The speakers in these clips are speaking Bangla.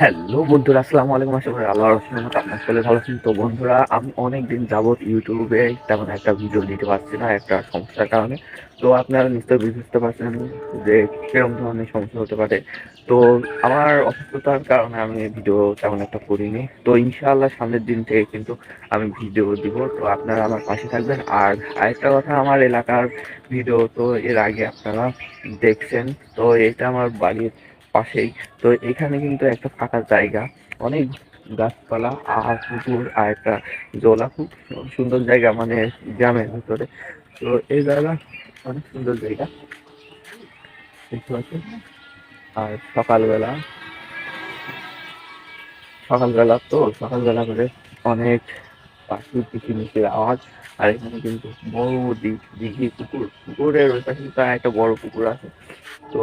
হ্যালো বন্ধুরা, আসসালামু আলাইকুম। আশা করি আল্লাহর রহমত আপনার সকলে ভালো আছেন। তো বন্ধুরা, আমি অনেক দিন যাবত ইউটিউবে তেমন একটা ভিডিও দিতে পারছি না, একটা সমস্যার কারণে। তো আপনারা নিশ্চয়ই বুঝতে পারছেন যে কীরকম ধরনের সমস্যা হতে পারে। তো আমার অসুস্থতার কারণে আমি ভিডিও তেমন একটা করিনি। তো ইনশাআল্লাহ সামনের দিন থেকে কিন্তু আমি ভিডিও দিব। তো আপনারা আমার পাশে থাকবেন। আর আরেকটা কথা, আমার এলাকার ভিডিও তো এর আগে আপনারা দেখছেন। তো এটা আমার বাড়ির পাশেই। তো এখানে কিন্তু একটা ফাঁকা জায়গা, অনেক গাছপালা আর পুকুর আর একটা জলা। খুব সুন্দর জায়গা মানে গ্রামের ভিতরে। তো এই জায়গা অনেক সুন্দর জায়গা। আর সকালবেলা সকালবেলা তো, সকালবেলা করে অনেক পাখি কিচিমিচির আওয়াজ। আর এখানে কিন্তু বড় দিঘি পুকুর। পুকুরের ওই পাশে একটা বড় পুকুর আছে। তো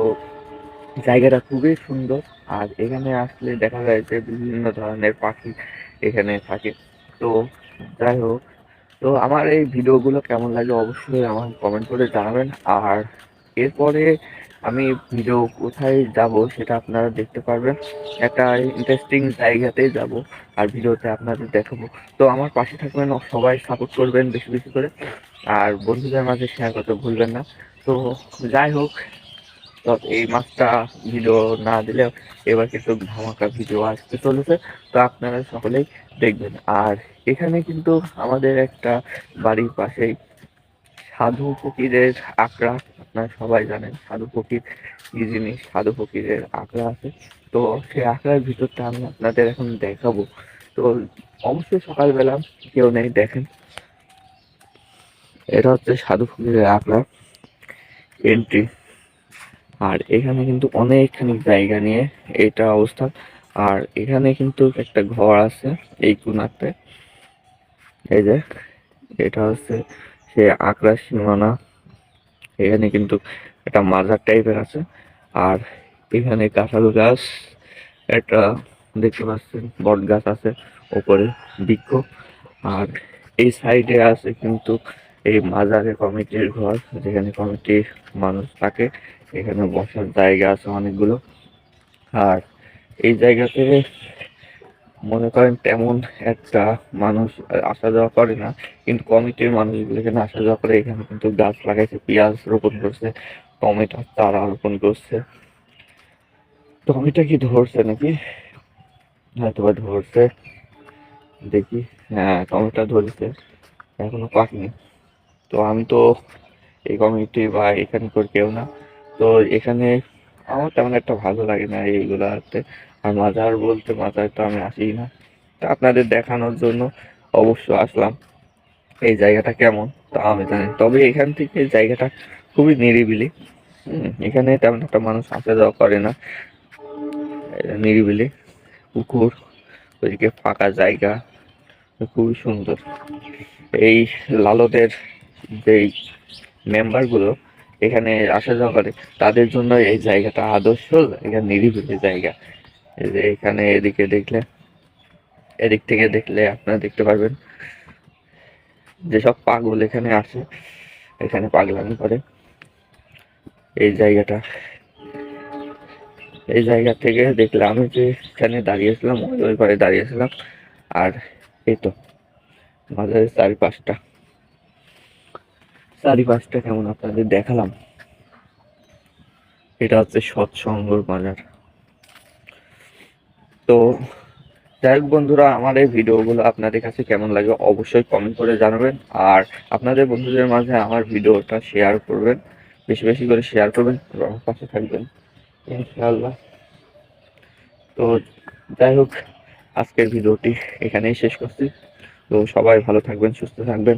জায়গাটা খুবই সুন্দর। আর এখানে আসলে দেখা যায় যে বিভিন্ন ধরনের পাখি এখানে থাকে। তো যাই হোক, তো আমার এই ভিডিওগুলো কেমন লাগে অবশ্যই আমার কমেন্ট করে জানাবেন। আর এরপরে আমি ভিডিও কোথায় যাব সেটা আপনারা দেখতে পারবেন। একটা ইন্টারেস্টিং জায়গাতেই যাব আর ভিডিওতে আপনাদের দেখাবো। তো আমার পাশে থাকবেন, সবাই সাপোর্ট করবেন বেশি বেশি করে। আর বন্ধুদের মাঝে শেয়ার করতে ভুলবেন না। তো যাই হোক এই মাসটা ভিডিও না দিলেও এবার কিন্তু ধামাকা ভিডিও আসতে চলেছে। তো আপনারা সকলেই দেখবেন। আর এখানে কিন্তু আমাদের একটা বাড়ির পাশেই সাধু ফকিরের আঁকড়া আপনারা সবাই জানেন সাধু ফকির কি জিনিস? সাধু ফকিরের আঁকড়া আছে। তো সেই আঁকড়ার ভিতরটা আমি আপনাদের এখন দেখাবো। তো অবশ্যই সকালবেলা কেউ নেই, দেখেন। এটা হচ্ছে সাধু ফকিরের আঁকড়া এন্ট্রি আর এখানে কিন্তু অনেকখানি জায়গা নিয়ে এটা অবস্থা। আর এখানে কিন্তু একটা ঘর আছে এই কোনাতে এই যে, এটা হচ্ছে সে আগ্রাস সীমানা। এখানে কিন্তু একটা মাজার টাইপের আছে। আর এখানে কাঁঠাল গাছ, একটা দেখতে পাচ্ছেন বট গাছ আছে, ওপরে বৃক্ষ। আর এই সাইডে আছে কিন্তু এই মাজারে কমিটির ঘর, যেখানে কমিটির মানুষ থাকে, এখানে বসার জায়গা আছে অনেকগুলো। আর এই জায়গাতে মনে করেন তেমন একটা মানুষ আসা যাওয়া করে না, কিন্তু কমিটির মানুষগুলো এখানে আসা যাওয়া করে, এখানে কিন্তু গাছ লাগাইছে, পেঁয়াজ রোপণ করছে, টমেটো চারা রোপণ করছে। টমেটো কি ধরছে নাকি? হয়তো বা ধরছে। দেখি হ্যাঁ টমেটো ধরছে, এখনও পাকেনি। তো আমি তো এই কমিটি বা এখানকার কেউ না। তো এখানে আমার তেমন একটা ভালো লাগে না এইগুলাতে আর মাজার বলতে মাজার তো আমি আসি না। তা আপনাদের দেখানোর জন্য অবশ্য আসলাম। এই জায়গাটা কেমন তা আমি জানি তবে এখান থেকে জায়গাটা খুবই নিরিবিলি। এখানে তেমন একটা মানুষ আসা যাওয়া করে না। নিরিবিলি পুকুর, ওইদিকে ফাঁকা জায়গা, খুবই সুন্দর। এই লালদের যেই মেম্বারগুলো এখানে আসা যাওয়া করে, তাদের জন্য এই জায়গাটা আদর্শ এখানে নিরিবিলি জায়গা। এই যে এখানে এদিকে দেখলে, এদিক থেকে দেখলে আপনারা দেখতে পারবেন যেসব পাগল এখানে আসে, এখানে পাগলামি করে। এই জায়গাটা, এই জায়গা থেকে দেখলে আমি যে এখানে দাঁড়িয়েছিলাম ওই পারে দাঁড়িয়েছিলাম আর এই তো মাঝারের চারিপাশটা। চারিপাশটা কেমন আপনাদের দেখালাম? এটা হচ্ছে সৎসঙ্গর বাজার। তো যাই হোক বন্ধুরা, আমার এই ভিডিওগুলো আপনাদের কাছে কেমন লাগে অবশ্যই কমেন্ট করে জানাবেন। আর আপনাদের বন্ধুদের মাঝে আমার ভিডিওটা শেয়ার করবেন। বেশি বেশি করে শেয়ার করবেন, আমার পাশে থাকবেন, ইনশাআল্লাহ। তো যাই হোক, আজকের ভিডিওটি এখানেই শেষ করছি। তো সবাই ভালো থাকবেন, সুস্থ থাকবেন।